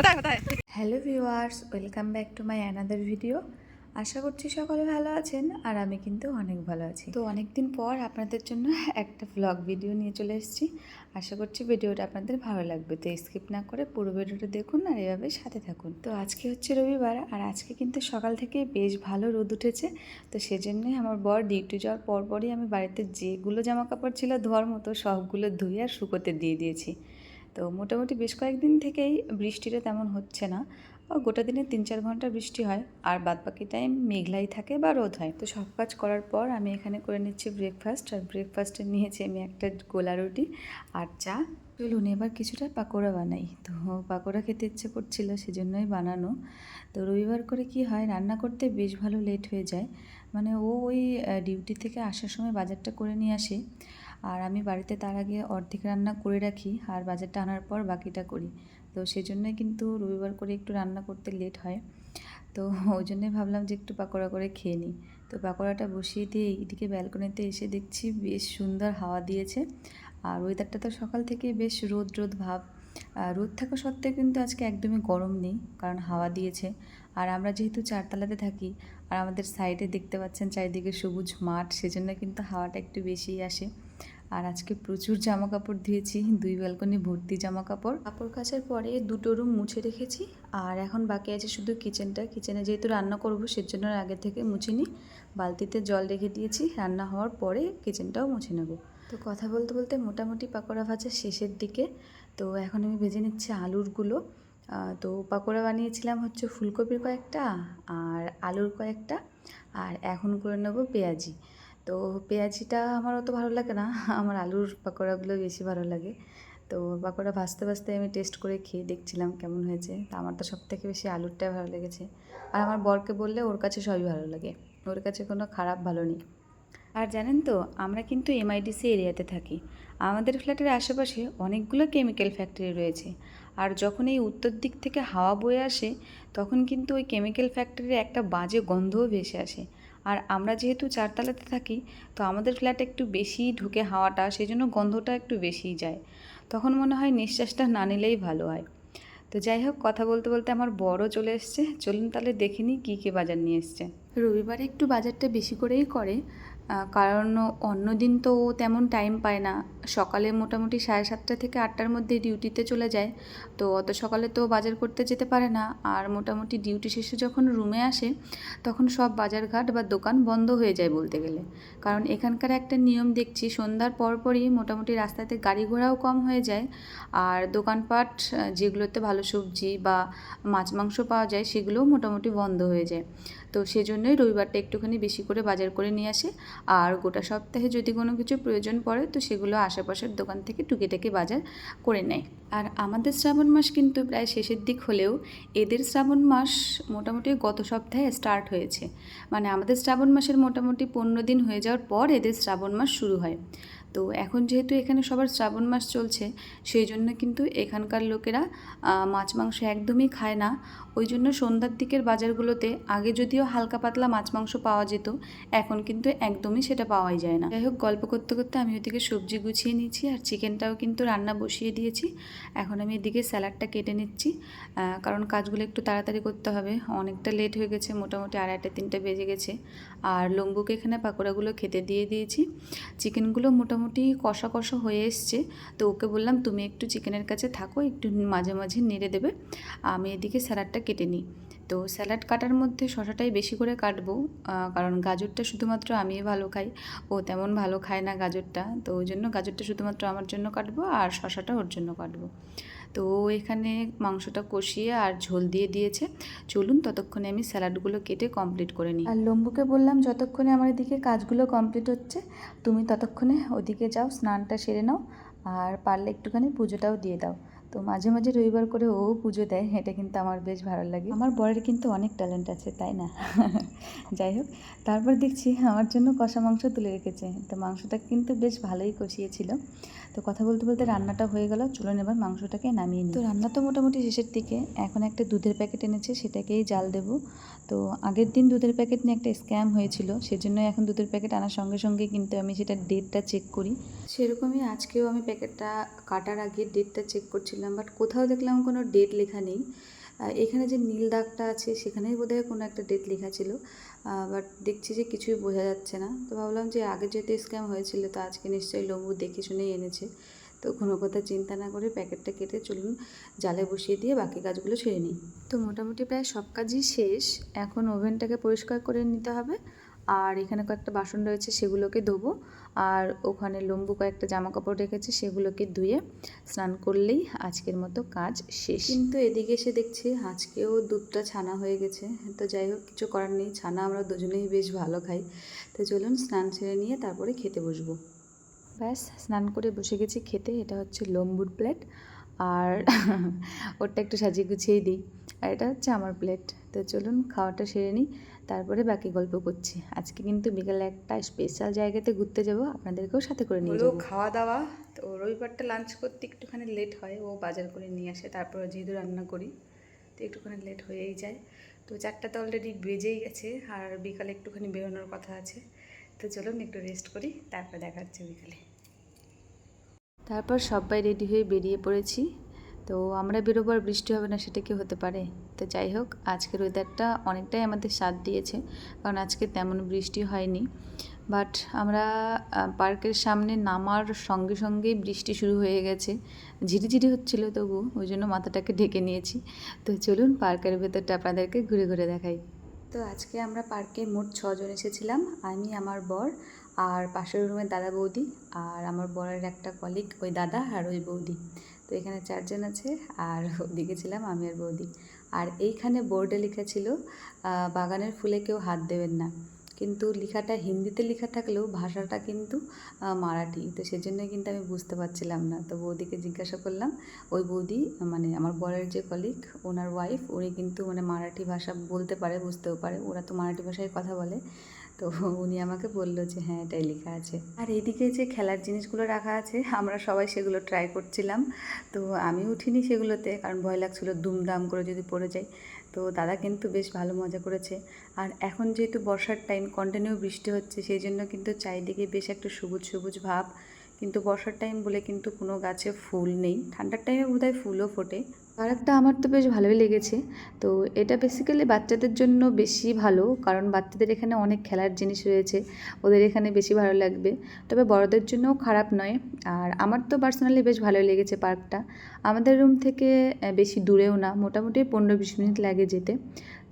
কোথায় কোথায়? Hello viewers, welcome back to my another video. আশা করছি সকলে ভালো আছেন আর আমি কিন্তু অনেক ভালো আছি। তো অনেক দিন পর আপনাদের জন্য একটা ব্লগ ভিডিও নিয়ে চলে এসেছি। আশা করছি ভিডিওটা আপনাদের ভালো লাগবে। তো স্কিপ না করে পুরো ভিডিওটা দেখুন আর এভাবে সাথে থাকুন। তো আজকে হচ্ছে রবিবার আর আজকে কিন্তু সকাল থেকে বেশ ভালো রোদ উঠেছে। তো সেজন্যই আমার বর ডিউটি যাওয়ার পরপরই আমি বাড়িতে যেগুলো জামা কাপড় ছিল ধোয়ার মতো সবগুলো ধুয়ে আর শুকোতে দিয়ে দিয়েছি। তো মোটামুটি বেশ কয়েকদিন থেকেই বৃষ্টিটা তেমন হচ্ছে না। গোটা দিনে তিন চার ঘণ্টা বৃষ্টি হয়, আর বাদ বাকি টাইম মেঘলাই থাকে বা রোদ হয়। তো সব কাজ করার পর আমি এখানে করে নিচ্ছি ব্রেকফাস্ট আর ব্রেকফাস্টে নিয়েছি আমি একটা গোলা রুটি আর চা। চলুন, এবার কিছুটা পাকোড়া বানাই। তো পাকোড়া খেতে ইচ্ছে করছিল, সেজন্যই বানানো। তো রবিবার করে কি হয়, রান্না করতে বেশ ভালো লেট হয়ে যায়। মানে ও ওই ডিউটি থেকে আসার সময় বাজারটা করে নিয়ে আসে। আর আমি বাড়িতে তার আগে অর্ধেক রান্না করে রাখি আর বাজারটা আনার পর বাকিটা করি। তো সেই জন্যই কিন্তু রবিবার করে একটু রান্না করতে লেট হয়। তো ওই জন্যই ভাবলাম যে একটু পাকোড়া করে খেয়ে নিই। তো পাকোড়াটা বসিয়ে দিয়ে এদিকে ব্যালকনিতে এসে দেখছি বেশ সুন্দর হাওয়া দিয়েছে। আর ওয়েদারটা তো সকাল থেকে বেশ রোদ রোদ ভাব রোদ থাকা সত্ত্বেও কিন্তু আজকে একদমই গরম নেই, কারণ হাওয়া দিয়েছে। আর আমরা যেহেতু চারতলাতে থাকি, আর আমাদের সাইডে দেখতে পাচ্ছেন চারিদিকে সবুজ মাঠ, সেজন্য কিন্তু হাওয়াটা একটু বেশিই আসে। আর আজকে প্রচুর জামা কাপড় দিয়েছি দুই ব্যালকনি ভর্তি জামা কাপড় কাপড় কাচার পরে দুটো রুম মুছে রেখেছি, আর এখন বাকি আছে শুধু কিচেনটা কিচেনে যেহেতু রান্না করব সেজন্য আগে থেকে মুছে নিই বালতিতে জল রেখে দিয়েছি, রান্না হওয়ার পরে কিচেনটাও মুছে নেব। তো কথা বলতে বলতে মোটামুটি পাকোড়া ভাজা শেষের দিকে। তো এখন আমি ভেজে নিচ্ছি আলুরগুলো তো পাকোড়া বানিয়েছিলাম হচ্ছে ফুলকপির কয়েকটা আর আলুর কয়েকটা। আর এখন করে নেব পেঁয়াজি। তো পেঁয়াজিটা আমার অত ভালো লাগে না। আমার আলুর পাকোড়াগুলো বেশি ভালো লাগে। তো পাকোড়া ভাজতে ভাজতে আমি টেস্ট করে খেয়ে দেখছিলাম কেমন হয়েছে। তা আমার তো সব থেকে বেশি আলুরটাই ভালো লেগেছে। আর আমার বরকে বললে ওর কাছে সবই ভালো লাগে। ওর কাছে কোনো খারাপ ভালো নেই। আর জানেন তো, আমরা কিন্তু এমআইডিসি এরিয়াতে থাকি। আমাদের ফ্ল্যাটের আশেপাশে অনেকগুলো কেমিক্যাল ফ্যাক্টরি রয়েছে। আর যখন এই উত্তর দিক থেকে হাওয়া বয়ে আসে, তখন কিন্তু ওই কেমিক্যাল ফ্যাক্টরির একটা বাজে গন্ধও ভেসে আসে। আর আমরা যেহেতু চারতলাতে থাকি, তো আমাদের ফ্ল্যাট একটু বেশি ঢুকে হাওয়াটা সেই জন্য গন্ধটা একটু বেশিই যায়। তখন মনে হয় নিঃশ্বাসটা না নিলেই ভালো হয়। তো যাই হোক, কথা বলতে বলতে আমার বড় চলে এসছে। চলুন তাহলে দেখে নিই কী কী বাজার নিয়ে এসছে। রবিবারে একটু বাজারটা বেশি করেই করে। কারণ অন্য দিন তো ও তেমন টাইম পায় না। সকালে মোটামুটি সাড়ে সাতটা থেকে আটটার মধ্যে ডিউটিতে চলে যায়। তো অত সকালে তো বাজার করতে যেতে পারে না। আর মোটামুটি ডিউটি শেষে যখন রুমে আসে, তখন সব বাজারঘাট বা দোকান বন্ধ হয়ে যায় বলতে গেলে। কারণ এখানকার একটা নিয়ম দেখছি, সন্ধ্যার পরপরই মোটামুটি রাস্তাতে গাড়ি ঘোড়াও কম হয়ে যায়। আর দোকানপাট যেগুলোতে ভালো সবজি বা মাছ, মাংস পাওয়া যায়, সেগুলোও মোটামুটি বন্ধ হয়ে যায়। তো সেজন্যই রবিবারটা একটুখানি বেশি করে বাজার করে নিয়ে আসে। আর গোটা সপ্তাহে যদি কোনো কিছু প্রয়োজন পড়ে, তো সেগুলো আশেপাশের দোকান থেকে টুকিটাকি বাজার করে নেয়। আর আমাদের শ্রাবণ মাস কিন্তু প্রায় শেষের দিক হলেও এদের শ্রাবণ মাস মোটামুটি গত সপ্তাহে স্টার্ট হয়েছে। মানে আমাদের শ্রাবণ মাসের মোটামুটি পনেরো দিন হয়ে যাওয়ার পর এদের শ্রাবণ মাস শুরু হয়। তো এখন যেহেতু এখানে সবার শ্রাবণ মাস চলছে, সেই জন্য কিন্তু এখানকার লোকেরা মাছ মাংস একদমই খায় না। ওই জন্য সন্ধ্যার দিকের বাজারগুলোতে আগে যদিও হালকা পাতলা মাছ মাংস পাওয়া যেত, এখন কিন্তু একদমই সেটা পাওয়াই যায় না। যাই হোক, গল্প করতে করতে আমি ওইদিকে সবজি গুছিয়ে নিয়েছি আর চিকেনটাও কিন্তু রান্না বসিয়ে দিয়েছি। এখন আমি এদিকে স্যালাডটা কেটে নিচ্ছি কারণ কাজগুলো একটু তাড়াতাড়ি করতে হবে। অনেকটা লেট হয়ে গেছে, মোটামুটি আড়াইটা, তিনটে বেজে গেছে। আর লম্বুকে এখানে পাকোড়াগুলো খেতে দিয়ে দিয়েছি। চিকেনগুলো মোটামুটি কষা কষা হয়ে এসছে। তো ওকে বললাম, তুমি একটু চিকেনের কাছে থাকো, একটু মাঝে মাঝে নেড়ে দেবে। আমি এদিকে স্যালাডটা কেটে নিই। তো স্যালাড কাটার মধ্যে শশাটাই বেশি করে কাটবো কারণ গাজরটা শুধুমাত্র আমিই ভালো খাই। ও তেমন ভালো খায় না গাজরটা, তো ওই জন্য গাজরটা শুধুমাত্র আমার জন্য কাটবো আর শশাটা ওর জন্য কাটবো। তো এখানে মাংসটা কষিয়ে আর ঝোল দিয়ে দিয়েছে। চলুন ততক্ষণে আমি স্যালাডগুলো কেটে কমপ্লিট করে নিই। আর লম্বুকে বললাম, যতক্ষণে আমার এদিকে কাজগুলো কমপ্লিট হচ্ছে, তুমি ততক্ষণে ওদিকে যাও, স্নানটা সেরে নাও, আর পারলে একটুখানি পুজোটাও দিয়ে দাও। তো মাঝে মাঝে রবিবার করে ও পুজো দেয়, এটা কিন্তু আমার বেশ ভালো লাগে। আমার বরের কিন্তু অনেক ট্যালেন্ট আছে, তাই না? যাই হোক, তারপর দেখছি আমার জন্য কষা মাংস তুলে রেখেছে। তো মাংসটা কিন্তু বেশ ভালোই কষিয়েছিল। তো কথা বলতে বলতে রান্নাটা হয়ে গেল, চলুন এবার মাংসটাকে নামিয়ে নিই। তো রান্না তো মোটামুটি শেষের দিকে, এখন একটা দুধের প্যাকেট এনেছে, সেটাকেই জাল দেবো। তো আগের দিন দুধের প্যাকেট নিয়ে একটা স্ক্যাম হয়েছিল সেজন্য এখন দুধের প্যাকেট আনার সঙ্গে সঙ্গে কিন্তু আমি সেটা ডেটটা চেক করি। সেরকমই আজকেও আমি প্যাকেটটা কাটার আগে ডেটটা চেক করছিলাম, বাট কোথাও দেখলাম কোনো ডেট লেখা নেই। এখানে যে নীল দাগটা আছে, সেখানেই বোধহয় কোনো একটা ডেট লেখা ছিল। বাট দেখছি যে কিছুই বোঝা যাচ্ছে না। তো ভাবলাম যে আগে যেহেতু স্ক্যাম হয়েছিল, তো আজকে নিশ্চয়ই লম্বু দেখে শুনেই এনেছে। তো কোনো কথা চিন্তা না করে প্যাকেটটা কেটে চলুন জালে বসিয়ে দিয়ে বাকি কাজগুলো সেরে নিই। তো মোটামুটি প্রায় সব কাজই শেষ। এখন ওভেনটাকে পরিষ্কার করে নিতে হবে। আর এখানে কয়েকটা বাসন রয়েছে সেগুলোকে ধোবো। আর ওখানে লম্বু কয়েকটা জামা কাপড় রেখেছে সেগুলোকে ধুয়ে স্নান করলেই আজকের মতো কাজ শেষ। কিন্তু এদিকে এসে দেখছি আজকেও দুধটা ছানা হয়ে গেছে। তো যাই হোক কিছু করার নেই ছানা আমরা দুজনেই বেশ ভালো খাই। তো চলুন স্নান সেরে নিয়ে তারপরে খেতে বসবো। ব্যাস স্নান করে বসে গেছি খেতে এটা হচ্ছে লম্বুর প্লেট। আর ওরটা একটু সাজিয়ে গুছিয়েই দিই আর এটা হচ্ছে আমার প্লেট। তো চলুন খাওয়াটা সেরে নিই। তারপরে বাকি গল্প করছি। আজকে কিন্তু বিকালে একটা স্পেশাল জায়গাতে ঘুরতে যাব আপনাদেরকেও সাথে করে নিয়ে যাব। খাওয়া দাওয়া তো রবিবারটা লাঞ্চ করতে একটুখানি লেট হয় ও বাজার করে নিয়ে আসে তারপরে যেহেতু রান্না করি তো একটুখানি লেট হয়েই যায়। তো চারটা তো অলরেডি বেজেই গেছে আর বিকালে একটুখানি বেরোনোর কথা আছে। তো চলুন একটু রেস্ট করি তারপর দেখা হচ্ছে বিকালে। তারপর সবাই রেডি হয়ে বেরিয়ে পড়েছি। তো আমরা বেরোবার বৃষ্টি হবে না সেটা কি হতে পারে? তো যাই হোক, আজকের ওয়েদারটা অনেকটাই আমাদের সাথ দিয়েছে, কারণ আজকে তেমন বৃষ্টি হয়নি। বাট আমরা পার্কের সামনে নামার সঙ্গে সঙ্গেই বৃষ্টি শুরু হয়ে গেছে। ঝিরিঝিরি হচ্ছিল তবু, ওই জন্য মাথাটাকে ঢেকে নিয়েছি। তো চলুন পার্কের ভেতরটা আপনাদেরকে ঘুরে ঘুরে দেখাই। তো আজকে আমরা পার্কে মোট ছজন এসেছিলাম, আমি, আমার বর আর পাশের রুমের দাদা বৌদি, আর আমার বরের একটা কলিগ ওই দাদা আর ওই বৌদি। তো এখানে চারজন আছে, আর ওদিকে ছিলাম আমি আর বৌদি। আর এইখানে বোর্ডে লেখা ছিল বাগানের ফুলে কেউ হাত দেবেন না। কিন্তু লেখাটা হিন্দিতে লেখা থাকলেও ভাষাটা কিন্তু মারাঠি। তো সেজন্যই কিন্তু আমি বুঝতে পারছিলাম না। তো বৌদিকে জিজ্ঞাসা করলাম, ওই বৌদি মানে আমার বরের যে কলিগ ওনার ওয়াইফ উনি কিন্তু মানে মারাঠি ভাষা বলতে পারে, বুঝতেও পারে। ওরা তো মারাঠি ভাষায় কথা বলে। তো উনি আমাকে বলল যে হ্যাঁ এটাই লেখা আছে। আর এইদিকে যে খেলার জিনিসগুলো রাখা আছে, আমরা সবাই সেগুলো ট্রাই করছিলাম। তো আমি উঠিনি সেগুলোতে, কারণ ভয় লাগছিল দুমদাম করে যদি পড়ে যাই। তো দাদা কিন্তু বেশ ভালো মজা করেছে। আর এখন যেহেতু বর্ষার টাইম কন্টিনিউ বৃষ্টি হচ্ছে, সেই জন্য কিন্তু চারিদিকে বেশ একটা সবুজ সবুজ ভাব। কিন্তু বর্ষার টাইম বলে কিন্তু কোনো গাছে ফুল নেই। ঠান্ডার টাইমে বোধহয় ফুলও ফোটে। পার্কটা আমার তো বেশ ভালোই লেগেছে। তো এটা বেসিক্যালি বাচ্চাদের জন্য বেশি ভালো, কারণ বাচ্চাদের এখানে অনেক খেলার জিনিস রয়েছে, ওদের এখানে বেশি ভালো লাগবে। তবে বড়দের জন্যও খারাপ নয়, আর আমার তো পার্সোনালি বেশ ভালোই লেগেছে পার্কটা আমাদের রুম থেকে বেশি দূরেও না, মোটামুটি পনেরো বিশ মিনিট লাগে যেতে।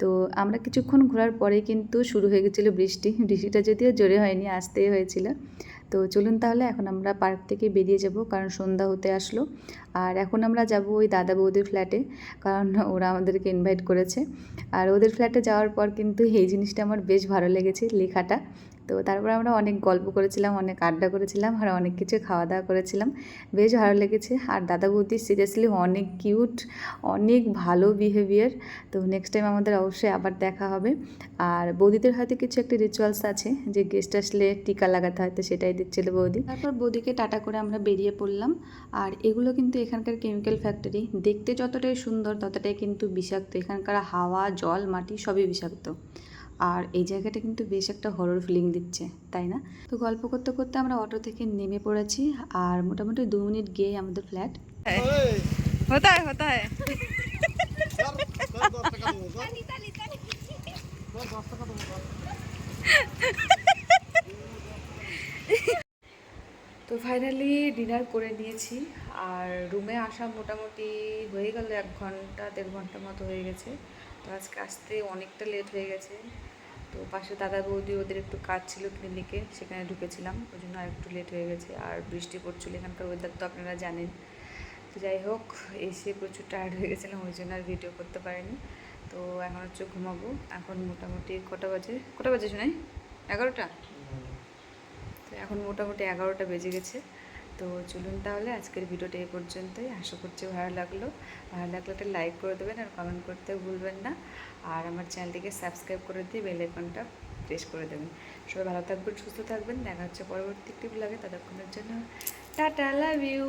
তো আমরা কিছুক্ষণ ঘোরার পরে কিন্তু শুরু হয়ে গেছিল বৃষ্টি। বৃষ্টিটা যদিও জোরে হয়নি, আসতেই হয়েছিল। তো চলুন তাহলে এখন আমরা পার্ক থেকে বেরিয়ে যাব, কারণ সন্ধ্যা হতে আসলো। আর এখন আমরা যাব ওই দাদা বৌদির ফ্ল্যাটে কারণ ওরা আমাদেরকে ইনভাইট করেছে। আর ওদের ফ্ল্যাটে যাওয়ার পর কিন্তু এই জিনিসটা আমার বেশ ভালো লেগেছে, লেখাটা। তো তারপর আমরা অনেক গল্প করেছিলাম, অনেক আড্ডা করেছিলাম আর অনেক কিছু খাওয়া দাওয়া করেছিলাম। বেশ ভালো লেগেছে। আর দাদা বৌদি সিরিয়াসলি অনেক কিউট অনেক ভালো বিহেভিয়ার তো নেক্সট টাইম আমাদের অবশ্যই আবার দেখা হবে। আর বৌদিদের হয়তো কিছু একটা রিচুয়ালস আছে যে গেস্ট আসলে টিকা লাগাতে হয়তো সেটাই দিচ্ছিল বৌদি। তারপর বৌদিকে টাটা করে আমরা বেরিয়ে পড়লাম। আর এগুলো কিন্তু এখানকার কেমিক্যাল ফ্যাক্টরি দেখতে যতটাই সুন্দর ততটাই কিন্তু বিষাক্ত। এখানকার হাওয়া, জল, মাটি সবই বিষাক্ত। আর এই জায়গাটা কিন্তু বেশ একটা হরর ফিলিং দিচ্ছে তাই না? তো গল্প করতে করতে আমরা অটো থেকে নেমে পড়েছি আর মোটামুটি দু মিনিট গিয়ে আমাদের ফ্ল্যাট তো ফাইনালি ডিনার করে নিয়েছি আর রুমে আসা মোটামুটি হয়ে গেল এক ঘণ্টা দেড় ঘণ্টা মতো হয়ে গেছে। তো আজকে আসতে অনেকটা লেট হয়ে গেছে। তো পাশে দাদা বৌদি ওদের একটু কাজ ছিল ক্লিনিকে সেখানে ঢুকেছিলাম। ওই জন্য আর একটু লেট হয়ে গেছে। আর বৃষ্টি পড়ছিল, এখানকার ওয়েদার তো আপনারা জানেন। তো যাই হোক, এসে প্রচুর টায়ার্ড হয়ে গেছিলাম, ওই জন্য আর ভিডিও করতে পারিনি। তো এখন হচ্ছে ঘুমাবো। এখন মোটামুটি কটা বাজে? কটা বাজে শোনাই? এগারোটা? তো এখন মোটামুটি এগারোটা বেজে গেছে। তো চলুন তাহলে আজকের ভিডিওটা এই পর্যন্তই। আশা করছি ভালো লাগল। ভালো লাগলে একটা লাইক করে দেবেন আর কমেন্ট করতে ভুলবেন না। আর আমার চ্যানেলটিকে সাবস্ক্রাইব করে দিয়ে বেল আইকনটা প্রেস করে দেবেন। সবাই ভালো থাকবেন, সুস্থ থাকবেন। দেখা হচ্ছে পরবর্তী একটি ব্লগে ততক্ষণের জন্য টাটা লাভ ইউ